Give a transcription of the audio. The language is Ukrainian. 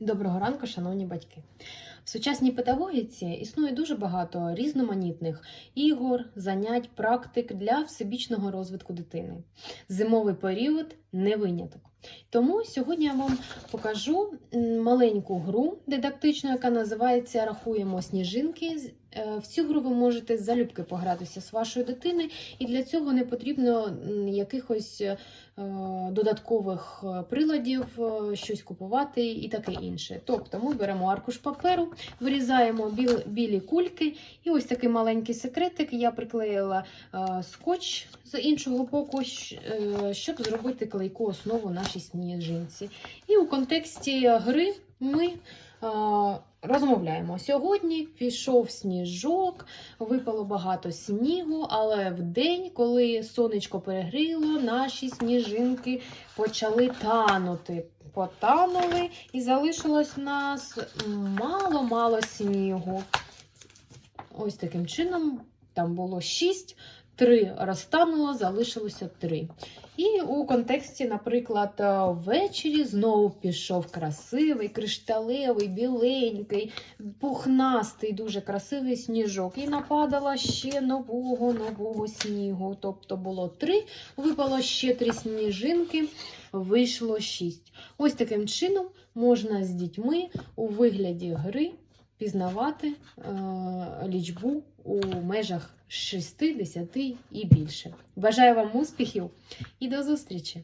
Доброго ранку, шановні батьки. В сучасній педагогіці існує дуже багато різноманітних ігор, занять, практик для всебічного розвитку дитини. Зимовий період не виняток. Тому сьогодні я вам покажу маленьку гру дидактичну, яка називається Рахуємо сніжинки. Е, В цю гру ви можете залюбки погратися з вашою дитиною, і для цього не потрібно якихось е, додаткових е, приладів, щось купувати і таке інше. Тобто ми беремо аркуш паперу, вирізаємо біл, білі кульки, і ось такий маленький секретик. Я приклеїла е, скотч з іншого боку, е, щоб зробити клейку основу нашій сніжинці. І у контексті гри ми. е, Розмовляємо. Сьогодні пішов сніжок, випало багато снігу, але в день, коли сонечко перегріло, наші сніжинки почали танути. Потанули і залишилось у нас мало-мало снігу. Ось таким чином там було 6, 3 розтануло, залишилося 3. І у контексті, наприклад, е, ввечері знову пішов красивий, кришталевий, біленький, пухнастий, дуже красивий сніжок. І нападало ще нового нового снігу. Тобто було 3, випало ще 3 сніжинки, вийшло 6. Ось таким чином можна з дітьми у вигляді гри пізнавати е, лічбу у межах 6, 10 і більше. Бажаю вам успіхів і до зустрічі!